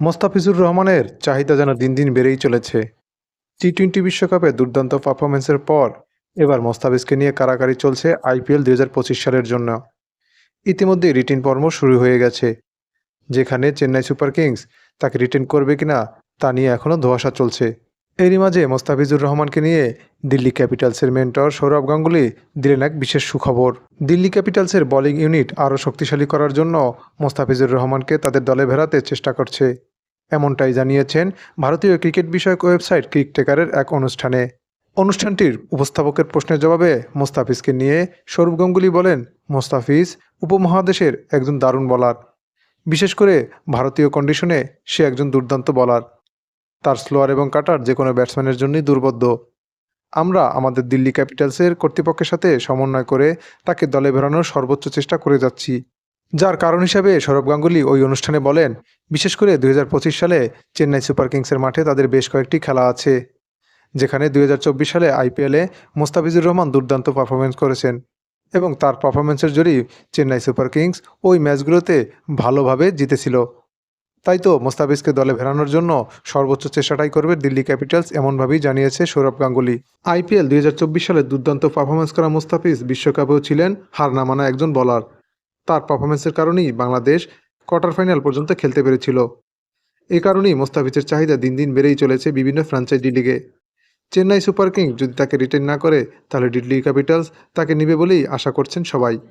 মোস্তাফিজুর রহমানের চাহিদা যেন দিন দিন বেড়েই চলেছে। টি টোয়েন্টি বিশ্বকাপে দুর্দান্ত পারফরমেন্সের পর এবার মোস্তাফিজকে নিয়ে কারাকারি চলছে আইপিএল দুই হাজার পঁচিশ সালের জন্য। ইতিমধ্যে রিটেন পর্ব শুরু হয়ে গেছে, যেখানে চেন্নাই সুপার কিংস তাকে রিটেন করবে কিনা তা নিয়ে এখনও ধোয়াশা চলছে। এরই মাঝে মোস্তাফিজুর রহমানকে নিয়ে দিল্লি ক্যাপিটালসের মেন্টর সৌরভ গাঙ্গুলি দিলেন এক বিশেষ সুখবর। দিল্লি ক্যাপিটালসের বোলিং ইউনিট আরও শক্তিশালী করার জন্য মোস্তাফিজুর রহমানকে তাদের দলে ভেড়াতে চেষ্টা করছে। এমনটাই জানিয়েছেন ভারতীয় ক্রিকেট বিষয়ক ওয়েবসাইট ক্রিকটেকারের এক অনুষ্ঠানে। অনুষ্ঠানটির উপস্থাপকের প্রশ্নের জবাবে মোস্তাফিজকে নিয়ে সৌরভ গাঙ্গুলি বলেন, মোস্তাফিজ উপমহাদেশের একজন দারুণ বলার বিশেষ করে ভারতীয় কন্ডিশনে সে একজন দুর্দান্ত বলার তার স্লোয়ার এবং কাটার যে কোনো ব্যাটসম্যানের জন্যই দুর্বদ্ধ আমরা আমাদের দিল্লি ক্যাপিটালসের কর্তৃপক্ষের সাথে সমন্বয় করে তাকে দলে বেরানোর সর্বোচ্চ চেষ্টা করে যাচ্ছি। যার কারণ হিসাবে সৌরভ গাঙ্গুলি ওই অনুষ্ঠানে বলেন, বিশেষ করে দুই হাজার পঁচিশ সালে চেন্নাই সুপার কিংসের মাঠে তাদের বেশ কয়েকটি খেলা আছে, যেখানে দুই হাজার চব্বিশ সালে আইপিএলে মোস্তাফিজুর রহমান দুর্দান্ত পারফরমেন্স করেছেন এবং তার পারফরমেন্সের জোরেই চেন্নাই সুপার কিংস ওই ম্যাচগুলোতে ভালোভাবে জিতেছিল। তাই তো মোস্তাফিজকে দলে ফেরানোর জন্য সর্বোচ্চ চেষ্টাটাই করবে দিল্লি ক্যাপিটালস এমনভাবেই জানিয়েছে সৌরভ গাঙ্গুলি। আইপিএল দুই হাজার চব্বিশ সালে দুর্দান্ত পারফরমেন্স করা মোস্তাফিজ বিশ্বকাপেও ছিলেন হার না মানা একজন বলার তার পারফরমেন্সের কারণেই বাংলাদেশ কোয়ার্টার ফাইনাল পর্যন্ত খেলতে পেরেছিল। এ কারণেই মোস্তাফিজের চাহিদা দিন দিন বেড়েই চলেছে বিভিন্ন ফ্রাঞ্চাইজি লিগে চেন্নাই সুপার কিংস যদি তাকে রিটেন না করে, তাহলে দিল্লি ক্যাপিটালস তাকে নেবে বলেই আশা করছেন সবাই।